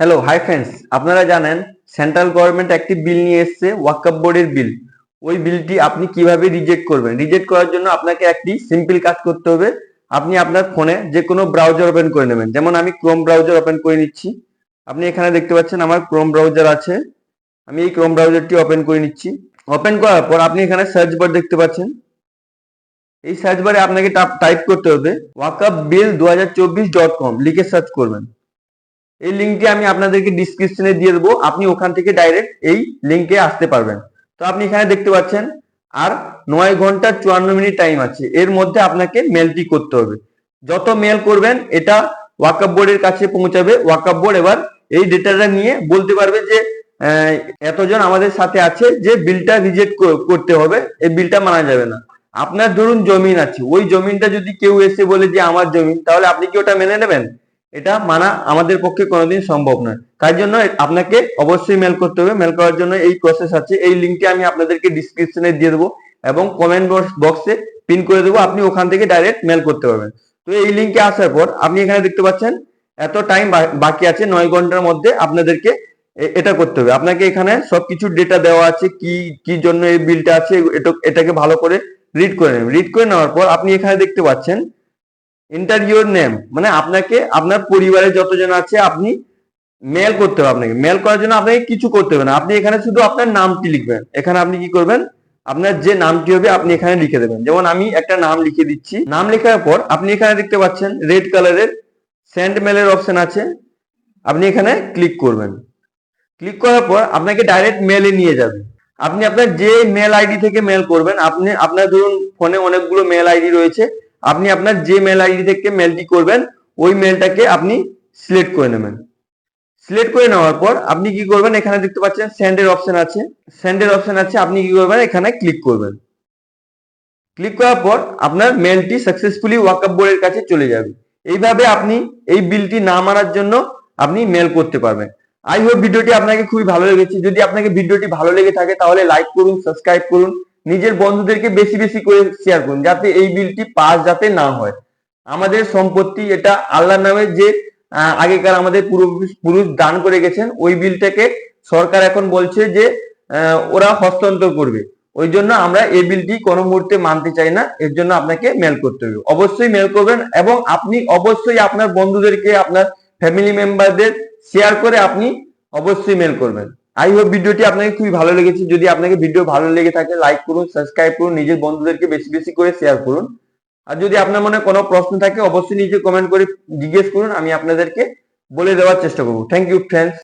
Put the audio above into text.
Hello hi friends আপনারা জানেন central government একটি বিল নিয়ে এসেছে ওয়াকআপ বোর্ডের বিল ওই বিলটি আপনি কীভাবে রিজেক্ট করবেন? রিজেক্ট করার জন্য আপনাকে একটি সিম্পল কাজ করতে হবে। আপনি আপনার ফোনে যে কোনো ব্রাউজার ওপেন করে নেবেন। যেমন আমি ক্রোম ব্রাউজার ওপেন করে নিচ্ছি। আপনি এখানে দেখতে পাচ্ছেন আমার ক্রোম ব্রাউজার আছে। আমি এই ক্রোম ব্রাউজারটি ওপেন করে নিচ্ছি। ওপেন করার পর আপনি এখানে সার্চ বার দেখতে পাচ্ছেন। এই সার্চ বারে আপনাকে টাইপ করতে হবে ওয়াকআপ বিল দু লিখে সার্চ করবেন। এই লিঙ্কটি আমি আপনাদেরকে ডিসক্রিপশনে দিয়ে দেবো। আপনি ওখান থেকে ডাইরেক্ট এই লিঙ্কে আসতে পারবেন। তো আপনি এখানে দেখতে পাচ্ছেন, আর নয় ঘণ্টা চুয়ান্ন মিনিট টাইম আছে। এর মধ্যে আপনাকে মেলটি করতে হবে। যত মেল করবেন, এটা ওয়াকআপ বোর্ডের কাছে পৌঁছাবে। ওয়াকআপ বোর্ড এবার এই ডেটাটা নিয়ে বলতে পারবে যে এতজন আমাদের সাথে আছে যে বিলটা রিজেক্ট করতে হবে। এই বিলটা মানা যাবে না। আপনার ধরুন জমিন আছে। ওই জমিনটা যদি কেউ এসে বলে যে, আমার জমিন তাহলে আপনি কি ওটা মেনে নেবেন? এটা মানা আমাদের পক্ষে কোনোদিন সম্ভব নয়। তাই জন্য আপনাকে অবশ্যই মেল করতে হবে। মেল করার জন্য এই প্রসেস আছে। এই লিঙ্কটি আমি আপনাদেরকে ডিসক্রিপশনে দিয়ে দেবো এবং কমেন্ট বক্সে পিন করে দেবো। আপনি ওখান থেকে ডাইরেক্ট মেল করতে পারবেন। তো এই লিঙ্কে আসার পর আপনি এখানে দেখতে পাচ্ছেন, এত টাইম বাকি আছে। নয় ঘণ্টার মধ্যে আপনাদেরকে এটা করতে হবে। আপনাকে এখানে সবকিছু ডেটা দেওয়া আছে। কি কি জন্য এই বিলটা আছে? এটা- এটাকে ভালো করে রিড করে নেবেন। রিড করে নেওয়ার পর আপনি এখানে দেখতে পাচ্ছেন এন্টার ইউর নেম মানে আপনাকে, আপনার পরিবারে যতজন আছে, আপনি মেল করতে হবে আপনাকে। মেল করার জন্য আপনাকে কিছু করতে হবে না। আপনি এখানে শুধু আপনার নামটি লিখবেন। এখানে আপনি কি করবেন? আপনার যে নামটি হবে, আপনি এখানে লিখে দেবেন। যেমন আমি একটা নাম লিখে দিচ্ছি। নাম লেখার পর আপনি এখানে দেখতে পাচ্ছেন রেড কালারের সেন্ড মেলের অপশন আছে। আপনি এখানে ক্লিক করবেন। ক্লিক করার পর আপনাকে ডাইরেক্ট মেলে নিয়ে যাবে। আপনি আপনার যে মেল আইডি থেকে মেল করবেন, আপনি, আপনার ধরুন ফোনে অনেকগুলো মেল আইডি রয়েছে। আপনি আপনার যে মেল আইডি থেকে মেলটি করবেন, ওই মেলটাকে আপনি সিলেক্ট করে নেবেন। সিলেক্ট করে নেওয়ার পর আপনি কি করবেন, এখানে দেখতে পাচ্ছেন সেন্ডের অপশন আছে। সেন্ডের অপশন আছে, আপনি কি করবেন, এখানে ক্লিক করবেন। ক্লিক করার পর আপনার মেলটি সাকসেসফুলি ওয়াকআপ বোর্ডের কাছে চলে যাবে। এইভাবে আপনি এই বিলটি না মারার জন্য আপনি মেল করতে পারবেন। আই হোপ ভিডিওটি আপনাকে খুবই ভালো লেগেছে। যদি আপনাকে ভিডিওটি ভালো লেগে থাকে, তাহলে লাইক করুন সাবস্ক্রাইব করুন। নিজের বন্ধুদেরকে বেশি বেশি করে শেয়ার করুন, যাতে এই বিলটি পাস যাতে না হয়। আমাদের সম্পত্তি এটা আল্লাহর নামে যে আগেকার আমাদের পুরুষ দান করে গেছেন, ওই বিলটাকে সরকার এখন বলছে যে ওরা হস্তান্তর করবে। ওই জন্য আমরা এই বিলটি কোনো মুহূর্তে মানতে চাই না, এর জন্য আপনাকে মেল করতে হবে। অবশ্যই মেল করবেন এবং আপনি অবশ্যই আপনার বন্ধুদেরকে, আপনার ফ্যামিলি মেম্বারদের শেয়ার করে আপনি অবশ্যই মেল করবেন। আই হোপ ভিডিওটি আপনাকে খুবই ভালো লেগেছে। যদি আপনাকে ভিডিও ভালো লেগে থাকে লাইক করুন সাবস্ক্রাইব করুন, নিজের বন্ধুদেরকে বেশি বেশি করে শেয়ার করুন। আর যদি আপনার মনে কোনো প্রশ্ন থাকে, অবশ্যই নিজে কমেন্ট করে জিজ্ঞেস করুন, আমি আপনাদেরকে বলে দেওয়ার চেষ্টা করব। Thank you friends